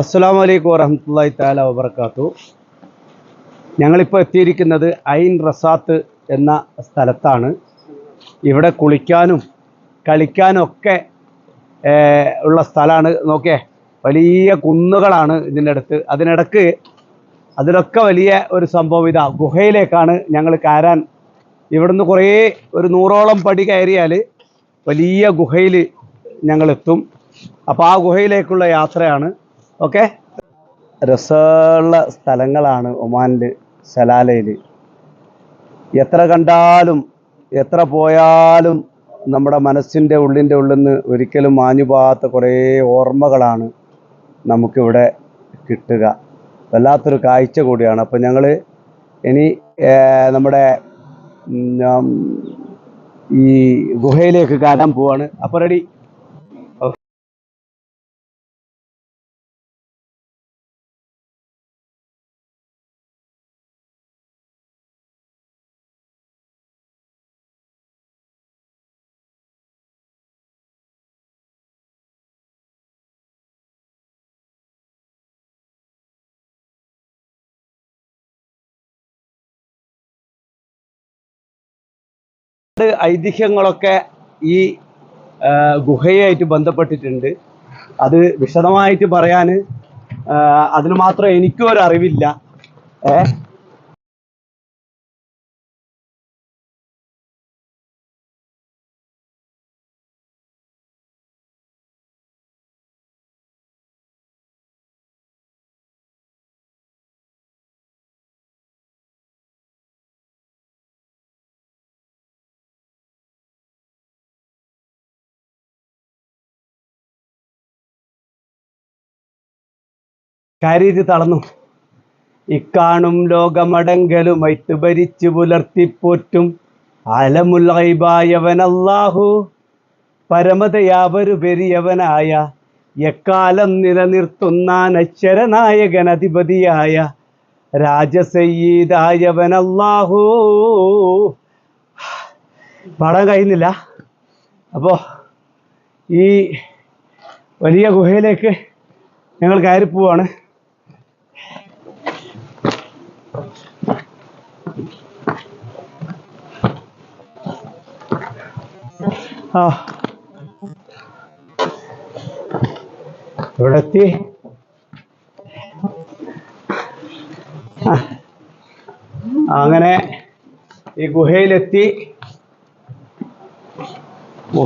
അസ്സാം വലൈക്കും വറഹമത്തല്ലാഹി താല വബർക്കാത്തു ഞങ്ങളിപ്പോൾ എത്തിയിരിക്കുന്നത് ഐൻ റസാത്ത് എന്ന സ്ഥലത്താണ്. ഇവിടെ കുളിക്കാനും കളിക്കാനും ഒക്കെ ഉള്ള സ്ഥലമാണ് നോക്കേ വലിയ കുന്നുകളാണ് ഇതിന്റെ അടുത്ത്. അതിനിടക്ക് അതിലൊക്കെ വലിയ ഒരു സംഭവം ഇതാ ഗുഹയിലേക്കാണ് ഞങ്ങൾ കയറാൻ. ഇവിടുന്ന് കുറേ ഒരു നൂറോളം പടി കയറിയാൽ വലിയ ഗുഹയിൽ ഞങ്ങളെത്തും. അപ്പോൾ ആ ഗുഹയിലേക്കുള്ള യാത്രയാണ് ഓക്കെ. രസമുള്ള സ്ഥലങ്ങളാണ് ഒമാനിൽ സലാലയിൽ എത്ര കണ്ടാലും എത്ര പോയാലും നമ്മുടെ മനസ്സിന്റെ ഉള്ളിന്റെ ഉള്ളിൽ നിന്ന് ഒരിക്കലും മാഞ്ഞുപോകാത്ത കുറേ ഓർമ്മകളാണ് നമുക്കിവിടെ കിട്ടുക. വല്ലാത്തൊരു കാഴ്ച കൂടിയാണ്. അപ്പോൾ ഞങ്ങൾ ഇനി നമ്മുടെ ഈ ഗുഹയിലേക്ക് കയറാൻ പോവാണ്. അപ്പോൾ റെഡി. ഐതിഹ്യങ്ങളൊക്കെ ഈ ഗുഹയായിട്ട് ബന്ധപ്പെട്ടിട്ടുണ്ട്. അത് വിശദമായിട്ട് പറയാൻ അതിന് മാത്രം എനിക്കും ഒരറിവില്ല അറിവില്ല കരീതി തളർന്നു. ഇക്കാണും ലോകമടങ്കലും ഭരിച്ചു പുലർത്തിപ്പോറ്റും അലമുല്ലൈബായവനല്ലാഹു പരമതയാവരുപെരിയവനായ എക്കാലം നിലനിർത്തുന്ന നശ്വരനായകൻ അധിപതിയായ രാജസയ്യീതായവനല്ലാഹു പടം കഴിയുന്നില്ല. അപ്പോൾ ഈ വലിയ ഗുഹയിലേക്ക് ഞങ്ങൾ കയറി പോവാണ് ഇവിടെ എത്തി അങ്ങനെ ഈ ഗുഹയിലെത്തി. ഓ.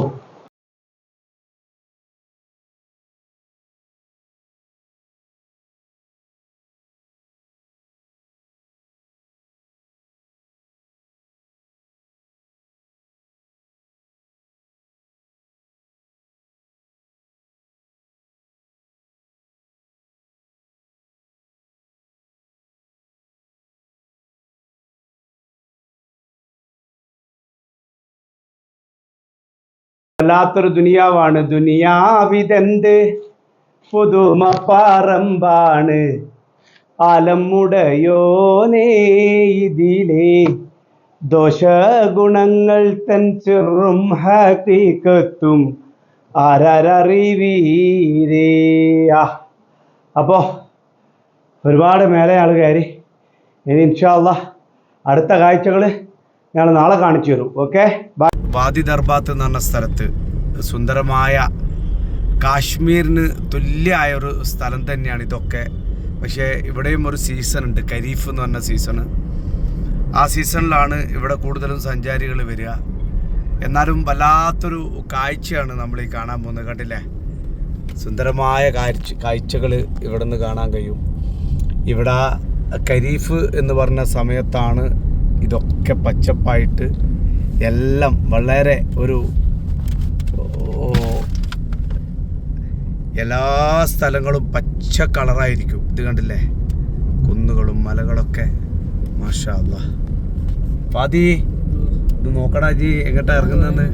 വല്ലാത്തൊരു ദുനിയാവാണ്. ദുനിയാവിതെന്ത്? പുതുമ പാറമ്പാണ് അലമുടയോനേ ഇതിലെ. ദോഷഗുണങ്ങൾ തൻ ചെറും ഹീക്കത്തും ആരറിവീരേ അപ്പോ ഒരുപാട് മേലെ ആൾ ഇനി ഇൻഷാല്ല അടുത്ത കാഴ്ചകൾ ഞങ്ങൾ നാളെ കാണിച്ചു തരും. ഓക്കെ വാദി ദർബാത്ത് എന്ന് പറഞ്ഞ സ്ഥലത്ത് സുന്ദരമായ കാശ്മീരിന് തുല്യമായ ഒരു സ്ഥലം തന്നെയാണ് ഇതൊക്കെ. പക്ഷേ ഇവിടെയും ഒരു സീസൺ ഉണ്ട്. ഖരീഫ് എന്ന് പറഞ്ഞ സീസണ് ആ സീസണിലാണ് ഇവിടെ കൂടുതലും സഞ്ചാരികൾ വരിക. എന്നാലും വല്ലാത്തൊരു കാഴ്ചയാണ് നമ്മൾ ഈ കാണാൻ പോകുന്നത്. കണ്ടില്ലേ? സുന്ദരമായ കാഴ്ച കാഴ്ചകൾ ഇവിടെ നിന്ന് കാണാൻ കഴിയും. ഇവിടെ ഖരീഫ് എന്ന് പറഞ്ഞ സമയത്താണ് ഇതൊക്കെ പച്ചപ്പായിട്ട് എല്ലാം വളരെ ഒരു എല്ലാ സ്ഥലങ്ങളും പച്ച കളറായിരിക്കും. ഇത് കണ്ടില്ലേ? കുന്നുകളും മലകളൊക്കെ. മാഷാ അല്ലാ പാതി ഇത് നോക്കടാ ജി എങ്ങോട്ടാ ഇറങ്ങുന്നെന്ന്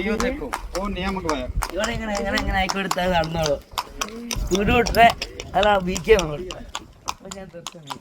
ഇവിടെ എങ്ങനെ എങ്ങനെ ആയിക്കോട്ടെ നടന്നോളൂ. വീട് വിട്ടേ അല്ല ബി അപ്പൊ ഞാൻ തീർച്ചയായും